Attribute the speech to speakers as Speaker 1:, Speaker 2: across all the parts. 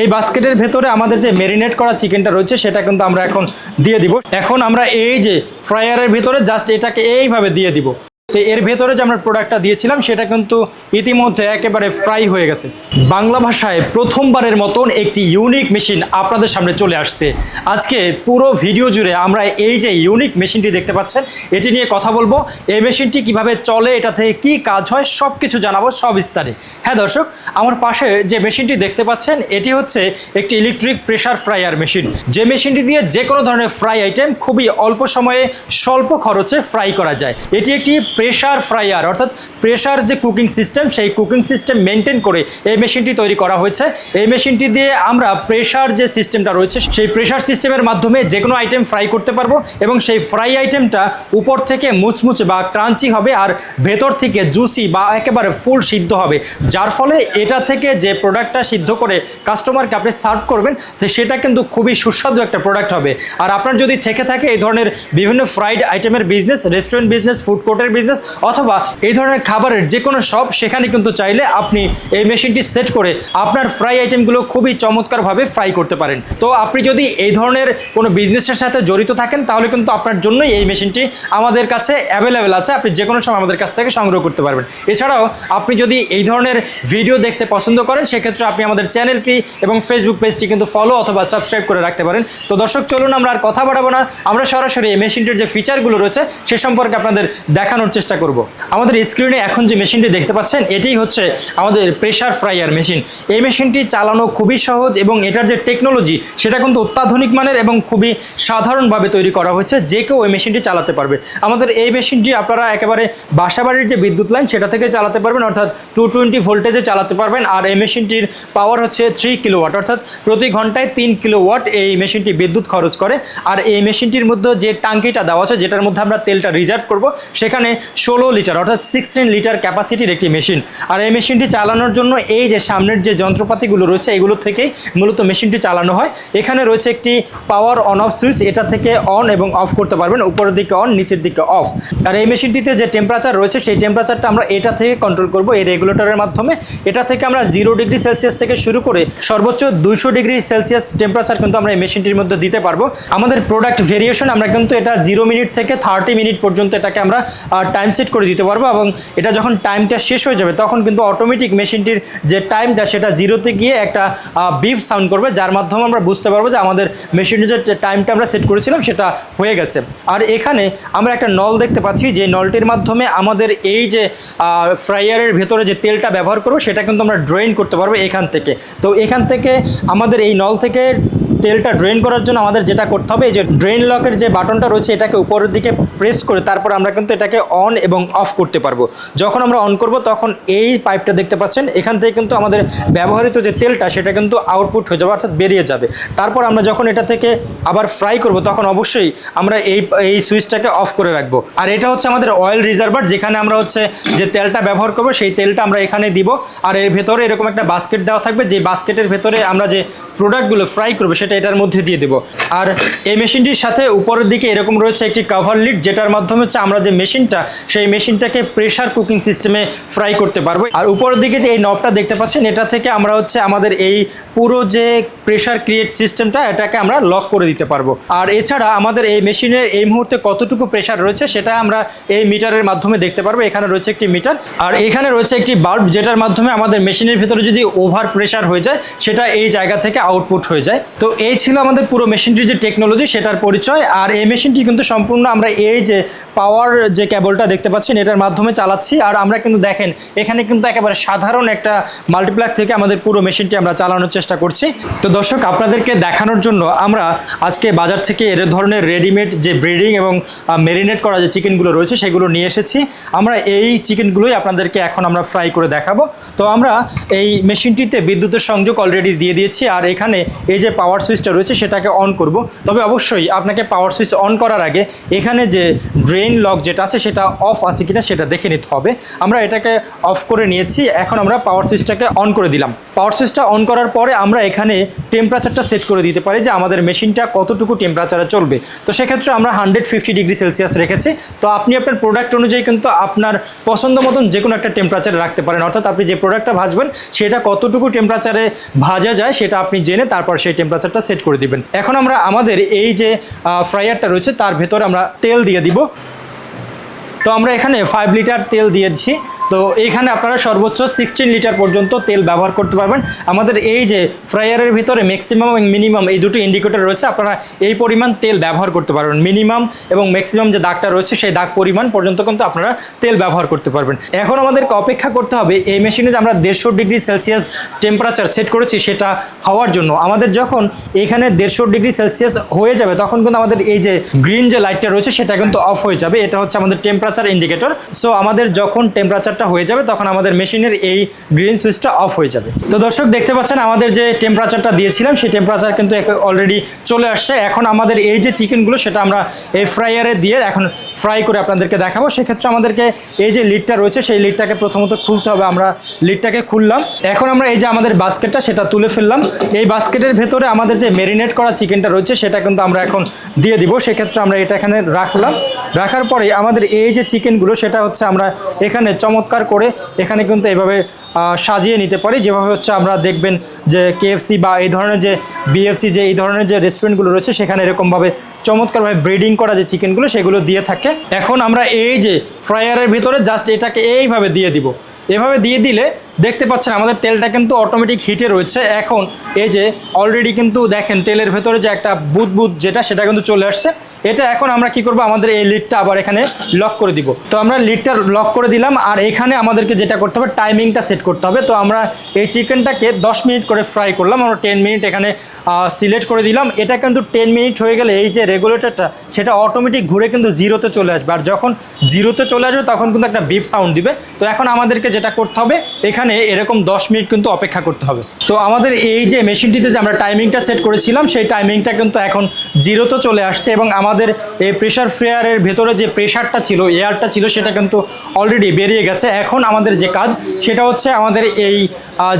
Speaker 1: এই বাস্কেটের ভেতরে আমাদের যে মেরিনেট করা চিকেনটা রয়েছে, সেটা কিন্তু আমরা এখন দিয়ে দিব। এখন আমরা এই যে ফ্রায়ারের ভেতরে জাস্ট এটাকে এইভাবে দিয়ে দিব। তো এর ভেতরে যে আমরা প্রোডাক্টটা দিয়েছিলাম, সেটা কিন্তু ইতিমধ্যে একেবারে ফ্রাই হয়ে গেছে। বাংলা ভাষায় প্রথমবারের মতন একটি ইউনিক মেশিন আপনাদের সামনে চলে আসছে। আজকে পুরো ভিডিও জুড়ে আমরা এই যে ইউনিক মেশিনটি দেখতে পাচ্ছেন, এটি নিয়ে কথা বলব। এই মেশিনটি কীভাবে চলে, এটা থেকে কি কাজ হয় সব কিছু জানাব সব বিস্তারে। হ্যাঁ দর্শক, আমার পাশে যে মেশিনটি দেখতে পাচ্ছেন, এটি হচ্ছে একটি ইলেকট্রিক প্রেশার ফ্রায়ার মেশিন যে মেশিনটি দিয়ে যে কোনো ধরনের ফ্রাই আইটেম খুবই অল্প সময়ে স্বল্প খরচে ফ্রাই করা যায়। এটি একটি প্রেসার ফ্রায়ার অর্থাৎ প্রেশার যে কুকিং সিস্টেম সেই কুকিং সিস্টেম মেনটেন করে এই মেশিনটি তৈরি করা হয়েছে। এই মেশিনটি দিয়ে আমরা প্রেশার যে সিস্টেমটা রয়েছে, সেই প্রেশার সিস্টেমের মাধ্যমে যে কোনো আইটেম ফ্রাই করতে পারব এবং সেই ফ্রাই আইটেমটা উপর থেকে মুচমুচে বা ক্রাঞ্চি হবে আর ভেতর থেকে জুসি বা একেবারে ফুল সিদ্ধ হবে। যার ফলে এটা থেকে যে প্রোডাক্টটা সিদ্ধ করে কাস্টমারকে আপনি সার্ভ করবেন, তো সেটা কিন্তু খুবই সুস্বাদু একটা প্রোডাক্ট হবে। আর আপনার যদি থেকে থাকে এই ধরনের বিভিন্ন ফ্রাইড আইটেমের বিজনেস রেস্টুরেন্ট বিজনেস ফুড কোর্টের বিজনেস অথবা এই ধরনের খাবারের যে কোনো শপ সেখানে কিন্তু চাইলে আপনি এই মেশিনটি সেট করে আপনার ফ্রাই আইটেমগুলো খুবই চমৎকারভাবে ফ্রাই করতে পারেন। তো আপনি যদি এই ধরনের কোনো বিজনেসের সাথে জড়িত থাকেন, তাহলে কিন্তু আপনার জন্যই এই মেশিনটি আমাদের কাছে অ্যাভেলেবেল আছে। আপনি যে কোনো সময় আমাদের কাছ থেকে সংগ্রহ করতে পারবেন। এছাড়াও আপনি যদি এই ধরনের ভিডিও দেখতে পছন্দ করেন, সেক্ষেত্রে আপনি আমাদের চ্যানেলটি এবং ফেসবুক পেজটি কিন্তু ফলো অথবা সাবস্ক্রাইব করে রাখতে পারেন। তো দর্শক, চলুন আমরা আর কথা বাড়াবো না। আমরা সরাসরি এই মেশিনটির যে ফিচারগুলো রয়েছে, সে সম্পর্কে আপনাদের দেখানোর চেষ্টা করব। আমাদের স্ক্রিনে এখন যে মেশিনটি দেখতে পাচ্ছেন, এটাই হচ্ছে আমাদের প্রেসার ফ্রাইয়ার মেশিন এই মেশিনটি চালানো খুবই সহজ এবং এটার যে টেকনোলজি সেটা কিন্তু অত্যাধুনিক মানের এবং খুবই সাধারণভাবে তৈরি করা হয়েছে। যে কেউ এই মেশিনটি চালাতে পারবে। আমাদের এই মেশিনটি আপনারা একেবারে বাসাবাড়ির যে বিদ্যুৎ লাইন সেটা থেকে চালাতে পারবেন। অর্থাৎ টু টোয়েন্টি ভোল্টেজে চালাতে পারবেন। আর এই মেশিনটির পাওয়ার হচ্ছে থ্রি কিলোওয়াট অর্থাৎ প্রতি ঘন্টায় তিন কিলোওয়াট এই মেশিনটি বিদ্যুৎ খরচ করে। আর এই মেশিনটির মধ্যে যে টাঙ্কিটা দেওয়া আছে, যেটার মধ্যে আমরা তেলটা রিজার্ভ করব, সেখানে ষোলো লিটার, অর্থাৎ সিক্সটিন লিটার ক্যাপাসিটির একটি মেশিন আর এই মেশিনটি চালানোর জন্য এই যে সামনের যে যন্ত্রপাতিগুলো রয়েছে, এগুলো থেকেই মূলত মেশিনটি চালানো হয়। এখানে রয়েছে একটি পাওয়ার অন অফ সুইচ এটা থেকে অন এবং অফ করতে পারবেন। উপরের দিকে অন নিচের দিকে অফ আর এই মেশিনটিতে যে টেম্পারেচার রয়েছে, সেই টেম্পারেচারটা আমরা এটা থেকে কন্ট্রোল করব, এই রেগুলেটরের মাধ্যমে। এটা থেকে আমরা জিরো ডিগ্রি সেলসিয়াস থেকে শুরু করে সর্বোচ্চ দুইশো ডিগ্রি সেলসিয়াস টেম্পারেচার কিন্তু আমরা এই মেশিনটির মধ্যে দিতে পারব। আমাদের প্রোডাক্ট ভেরিয়েশন আমরা কিন্তু এটা জিরো মিনিট থেকে থার্টি মিনিট পর্যন্ত এটাকে আমরা টাইম সেট করে দিতে পারব এবং এটা যখন টাইমটা শেষ হয়ে যাবে, তখন কিন্তু অটোমেটিক মেশিনটির যে টাইমটা সেটা জিরোতে গিয়ে একটা বিপ সাউন্ড করবে, যার মাধ্যমে আমরা বুঝতে পারব যে আমাদের মেশিনের যে টাইমটা আমরা সেট করেছিলাম, সেটা হয়ে গেছে। আর এখানে আমরা একটা নল দেখতে পাচ্ছি, যে নলটির মাধ্যমে আমাদের এই যে ফ্রাইয়ারের ভেতরে যে তেলটা ব্যবহার করব, সেটা কিন্তু আমরা ড্রেন করতে পারব এখান থেকে। তো এখান থেকে আমাদের এই নল থেকে তেলটা ড্রেন করার জন্য আমাদের যেটা করতে হবে, এই যে ড্রেন লকের যে বাটনটা রয়েছে, এটাকে উপরের দিকে প্রেস করে তারপর আমরা কিন্তু এটাকে অন এবং অফ করতে পারব। যখন আমরা অন করব, তখন এই পাইপটা দেখতে পাচ্ছেন, এখান থেকে কিন্তু আমাদের ব্যবহৃত যে তেলটা, সেটা কিন্তু আউটপুট হয়ে যাবে, অর্থাৎ বেরিয়ে যাবে। তারপর আমরা যখন এটা থেকে আবার ফ্রাই করব, তখন অবশ্যই আমরা এই এই সুইচটাকে অফ করে রাখব। আর এটা হচ্ছে আমাদের অয়েল রিজার্ভার যেখানে আমরা হচ্ছে যে তেলটা ব্যবহার করব, সেই তেলটা আমরা এখানে দিব। আর এর ভেতরে এরকম একটা বাস্কেট দেওয়া থাকবে, যে বাস্কেটের ভেতরে আমরা যে প্রোডাক্টগুলো ফ্রাই করব, সেটা এটার মধ্যে দিয়ে দেবো। আর এই মেশিনটির সাথে উপরের দিকে এরকম রয়েছে একটি কাভার লিড যেটার মাধ্যমে হচ্ছে আমরা যে মেশিনটা, সেই মেশিনটাকে প্রেশার কুকিং সিস্টেমে ফ্রাই করতে পারব। আর উপরের দিকে যে এই নবটা দেখতে পাচ্ছেন, এটা থেকে আমরা হচ্ছে আমাদের এই পুরো যে প্রেশার ক্রিয়েট সিস্টেমটা এটাকে আমরা লক করে দিতে পারব। আর এছাড়া আমাদের এই মেশিনের এই মুহূর্তে কতটুকু প্রেশার রয়েছে, সেটা আমরা এই মিটারের মাধ্যমে দেখতে পারব। এখানে রয়েছে একটি মিটার। আর এখানে রয়েছে একটি বাল্ব যেটার মাধ্যমে আমাদের মেশিনের ভেতরে যদি ওভার প্রেশার হয়ে যায়, সেটা এই জায়গা থেকে আউটপুট হয়ে যায়। তো এই ছিল আমাদের পুরো মেশিনটির যে টেকনোলজি সেটার পরিচয়। আর এই মেশিনটি কিন্তু সম্পূর্ণ আমরা এই যে পাওয়ার যে কেবলটা দেখতে পাচ্ছেন, এটার মাধ্যমে চালাচ্ছি। আর আমরা কিন্তু দেখেন, এখানে কিন্তু একেবারে সাধারণ একটা মাল্টিপ্লাক থেকে আমাদের পুরো মেশিনটি আমরা চালানোর চেষ্টা করছি। তো দর্শক, আপনাদেরকে দেখানোর জন্য আমরা আজকে বাজার থেকে এর ধরনের রেডিমেড যে ব্রিডিং এবং মেরিনেট করা যে চিকেনগুলো রয়েছে, সেগুলো নিয়ে এসেছি। আমরা এই চিকেনগুলোই আপনাদেরকে এখন আমরা ফ্রাই করে দেখাবো। তো আমরা এই মেশিনটিতে বিদ্যুতের সংযোগ অলরেডি দিয়ে দিয়েছি। আর এখানে এই যে পাওয়ার সুইচটা রয়েছে, সেটাকে অন করব। তবে অবশ্যই আপনাকে পাওয়ার সুইচ অন করার আগে এখানে যে ড্রেন লক যেটা আছে, সেটা অফ আছে কিনা সেটা দেখে নিতে হবে। আমরা এটাকে অফ করে নিয়েছি, এখন আমরা পাওয়ার সুইচটাকে অন করে দিলাম। পাওয়ার সুইচটা অন করার পরে আমরা এখানে টেম্পারেচারটা সেট করে দিতে পারি যে আমাদের মেশিনটা কতটুকু টেম্পারেচারে চলবে। তো সেক্ষেত্রে আমরা হান্ড্রেড ফিফটি ডিগ্রি সেলসিয়াস রেখেছি। তো আপনি আপনার প্রোডাক্ট অনুযায়ী কিন্তু আপনার পছন্দ মতন যে কোনো একটা টেম্পারেচারে রাখতে পারেন। অর্থাৎ আপনি যে প্রোডাক্টটা ভাজবেন, সেটা কতটুকু টেম্পারেচারে ভাজা যায়, সেটা আপনি জেনে তারপর সেই টেম্পারেচারটা সেট করে দিবেন। এখন আমরা আমাদের এই যে ফ্রায়ারটা রয়েছে, তার ভেতরে আমরা তেল দিয়ে দিব। তো আমরা এখানে ফাইভ লিটার তেল দিয়েছি তো এইখানে আপনারা সর্বোচ্চ সিক্সটিন লিটার পর্যন্ত তেল ব্যবহার করতে পারবেন। আমাদের এই যে ফ্রায়ারের ভিতরে ম্যাক্সিমাম এবং মিনিমাম এই দুটো ইন্ডিকেটর রয়েছে, আপনারা এই পরিমাণ তেল ব্যবহার করতে পারবেন। মিনিমাম এবং ম্যাক্সিমাম যে দাগটা রয়েছে, সেই দাগ পরিমাণ পর্যন্ত কিন্তু আপনারা তেল ব্যবহার করতে পারবেন। এখন আমাদেরকে অপেক্ষা করতে হবে, এই মেশিনে যে আমরা দেড়শো ডিগ্রি সেলসিয়াস টেম্পারেচার সেট করেছি, সেটা হওয়ার জন্য। আমাদের যখন এখানে দেড়শো ডিগ্রি সেলসিয়াস হয়ে যাবে, তখন কিন্তু আমাদের এই যে গ্রিন যে লাইটটা রয়েছে, সেটা কিন্তু অফ হয়ে যাবে। এটা হচ্ছে আমাদের টেম্পারেচার ইন্ডিকেটর সো আমাদের যখন টেম্পারেচারটা হয়ে যাবে, তখন আমাদের মেশিনের এই গ্রিন সুইচটা অফ হয়ে যাবে। তো দর্শক, দেখতে পাচ্ছেন আমাদের যে টেম্পারেচারটা দিয়েছিলাম, সেই টেম্পারেচার কিন্তু অলরেডি চলে আসছে। এখন আমাদের এই যে চিকেনগুলো সেটা আমরা এই ফ্রাইয়ারে দিয়ে এখন ফ্রাই করে আপনাদেরকে দেখাবো। সেক্ষেত্রে আমাদেরকে এই যে লিডটা রয়েছে, সেই লিডটাকে প্রথমত খুলতে হবে। আমরা লিডটাকে খুললাম। এখন আমরা এই যে আমাদের বাস্কেটটা সেটা তুলে ফেললাম। এই বাস্কেটের ভেতরে আমাদের যে মেরিনেট করা চিকেনটা রয়েছে, সেটা কিন্তু আমরা এখন দিয়ে দিব। সেক্ষেত্রে আমরা এটা এখানে রাখলাম। রাখার পরে আমাদের এই যে চিকেনগুলো সেটা হচ্ছে আমরা এখানে চমৎকার করে এখানে কিন্তু এভাবে সাজিয়ে নিতে পারি। যেভাবে হচ্ছে আমরা দেখবেন যে কেএফসি বা এই ধরনের যে বিএফসি যে এই ধরনের যে রেস্টুরেন্টগুলো রয়েছে, সেখানে এরকমভাবে চমৎকারভাবে ব্রিডিং করা যে চিকেনগুলো সেগুলো দিয়ে থাকে। এখন আমরা এই যে ফ্রায়ারের ভিতরে জাস্ট এটাকে এইভাবে দিয়ে দিব। এভাবে দিয়ে দিলে দেখতে পাচ্ছেন আমাদের তেলটা কিন্তু অটোমেটিক হিটে রয়েছে। এখন এই যে অলরেডি কিন্তু দেখেন তেলের ভেতরে যে একটা বুদ বুদ যেটা, সেটা কিন্তু চলে আসছে। এটা এখন আমরা কি করব? আমাদের এই লিডটা আবার এখানে লক করে দিব। তো আমরা লিডটা লক করে দিলাম, আর এখানে আমাদেরকে যেটা করতে হবে টাইমিংটা সেট করতে হবে। তো আমরা এই চিকেনটাকে 10 মিনিট করে ফ্রাই করলাম, আমরা টেন মিনিট এখানে সিলেক্ট করে দিলাম। এটা কিন্তু টেন মিনিট হয়ে গেলে এই যে রেগুলেটরটা সেটা অটোমেটিক ঘুরে কিন্তু জিরোতে চলে আসবে। আর যখন জিরোতে চলে আসবে, তখন কিন্তু একটা বিপ সাউন্ড দিবে। তো এখন আমাদেরকে যেটা করতে হবে, এখানে এরকম 10 মিনিট কিন্তু অপেক্ষা করতে হবে। তো আমাদের এই যে মেশিনটিতে যে আমরা টাইমিংটা সেট করেছিলাম, সেই টাইমিংটা কিন্তু এখন জিরোতে চলে আসছে এবং আমাদের এই প্রেশার ফ্রেয়ারের ভেতরে যে প্রেশারটা ছিল এয়ারটা ছিল, সেটা কিন্তু অলরেডি বেরিয়ে গেছে। এখন আমাদের যে কাজ, সেটা হচ্ছে আমাদের এই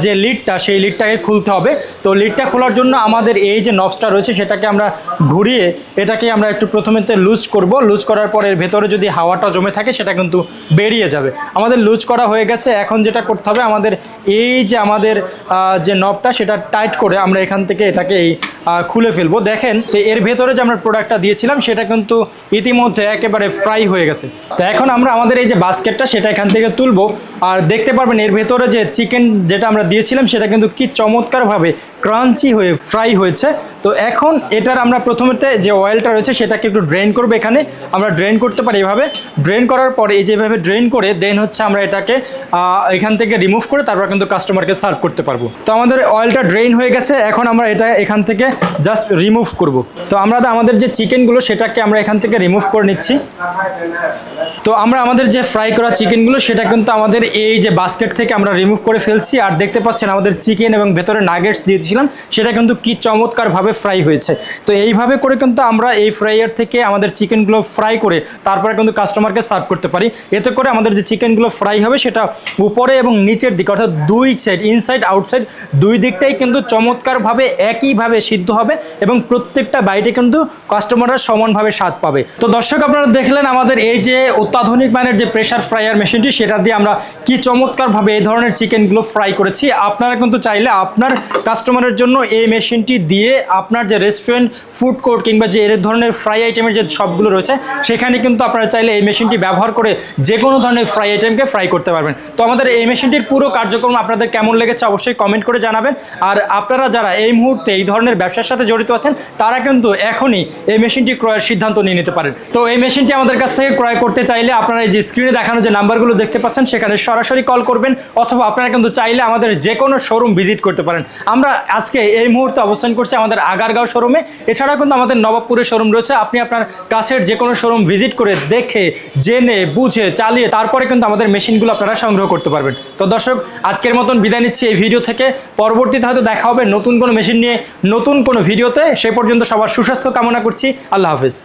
Speaker 1: যে লিডটা সেই লিডটাকে খুলতে হবে। তো লিডটা খোলার জন্য আমাদের এই যে নবসটা রয়েছে, সেটাকে আমরা ঘুরিয়ে, এটাকে আমরা একটু প্রথমেতে লুজ করব, লুজ করার পর এর ভেতরে যদি হাওয়াটা জমে থাকে, সেটা কিন্তু বেরিয়ে যাবে। আমাদের লুজ করা হয়ে গেছে, এখন যেটা করতে হবে, আমাদের এই যে আমাদের যে নবটা সেটা টাইট করে আমরা এখান থেকে এটাকে এই খুলে ফেলব। দেখেন, তো এর ভেতরে যে আমরা প্রোডাক্টটা দিয়েছিলাম, সেটা কিন্তু ইতিমধ্যে একেবারে ফ্রাই হয়ে গেছে। তো এখন আমরা আমাদের এই যে বাস্কেটটা, সেটা এখান থেকে তুলবো। আর দেখতে পারবেন, এর ভেতরে যে চিকেন যেটা আমরা দিয়েছিলাম, সেটা কিন্তু কি চমৎকারভাবে ক্রাঞ্চি হয়ে ফ্রাই হয়েছে। তো এখন এটার আমরা প্রথমেতে যে অয়েলটা রয়েছে, সেটাকে একটু ড্রেন করব এখানে। আমরা ড্রেন করতে পারি এভাবে। ড্রেন করার পরে এই যেভাবে ড্রেন করে দেন হচ্ছে আমরা এটাকে এখান থেকে রিমুভ করে তারপর কিন্তু কাস্টমারকে সার্ভ করতে পারব। তো আমাদের অয়েলটা ড্রেন হয়ে গেছে। এখন আমরা এটা এখান থেকে জাস্ট রিমুভ করব। তো আমরা তো আমাদের যে চিকেনগুলো সেটাকে আমরা এখান থেকে রিমুভ করে নিচ্ছি। তো আমরা আমাদের যে ফ্রাই করা চিকেনগুলো সেটা কিন্তু আমাদের এই যে বাস্কেট থেকে আমরা রিমুভ করে ফেলছি। আর দেখতে পাচ্ছেন আমাদের চিকেন এবং ভেতরে নাগেটস দিয়েছিলাম, সেটা কিন্তু কি চমৎকারভাবে ফ্রাই হয়েছে। তো এইভাবে করে কিন্তু আমরা এই ফ্রাইয়ার থেকে আমাদের চিকেনগুলো ফ্রাই করে তারপরে কিন্তু কাস্টমারকে সার্ভ করতে পারি। এতে করে আমাদের যে চিকেনগুলো ফ্রাই হবে, সেটা উপরে এবং নিচের দিকে, অর্থাৎ দুই সাইড ইনসাইড আউটসাইড দুই দিকটাই কিন্তু চমৎকারভাবে একইভাবে সিদ্ধ হবে এবং প্রত্যেকটা বাইটে কিন্তু কাস্টমাররা সমানভাবে স্বাদ পাবে। তো দর্শক, আপনারা দেখলেন আমাদের এই যে অত্যাধুনিক মানের যে প্রেশার ফ্রাইয়ার মেশিনটি সেটা দিয়ে আমরা কি চমৎকারভাবে এই ধরনের চিকেনগুলো ফ্রাই করেছি। আপনারা কিন্তু চাইলে আপনার কাস্টমারের জন্য এই মেশিনটি দিয়ে আপনার যে রেস্টুরেন্ট ফুড কোর্ট কিংবা যে এর ধরনের ফ্রাই আইটেমের যে শপগুলো রয়েছে, সেখানে কিন্তু আপনারা চাইলে এই মেশিনটি ব্যবহার করে যে কোনো ধরনের ফ্রাই আইটেমকে ফ্রাই করতে পারবেন। তো আমাদের এই মেশিনটির পুরো কার্যক্রম আপনাদের কেমন লেগেছে অবশ্যই কমেন্ট করে জানাবেন। আর আপনারা যারা এই মুহূর্তে এই ধরনের ব্যবসার সাথে জড়িত আছেন, তারা কিন্তু এখনই এই মেশিনটি ক্রয়ের সিদ্ধান্ত নিয়ে নিতে পারেন। তো এই মেশিনটি আমাদের কাছ থেকে ক্রয় করতে চাইলে আপনারা এই যে স্ক্রিনে দেখানো যে নাম্বারগুলো দেখতে পাচ্ছেন, সেখানে সরাসরি কল করবেন, অথবা আপনারা কিন্তু চাইলে আমাদের যে কোনো শোরুম ভিজিট করতে পারেন। আমরা আজকে এই মুহূর্তে অবস্থান করছি আমাদের আগারগাঁও শোরুমে এছাড়াও কিন্তু আমাদের নবাবপুরের শোরুম রয়েছে। আপনি আপনার কাছের যে কোনো শোরুম ভিজিট করে দেখে, জেনে, বুঝে, চালিয়ে, তারপরে কিন্তু আমাদের মেশিনগুলো আপনারা সংগ্রহ করতে পারবেন। তো দর্শক, আজকের মতন বিদায় নিচ্ছি এই ভিডিও থেকে। পরবর্তীতে হয়তো দেখা হবে নতুন কোনো মেশিন নিয়ে, নতুন কোনো ভিডিওতে সে পর্যন্ত সবার সুস্বাস্থ্য কামনা করছি। আল্লাহ হাফিজ।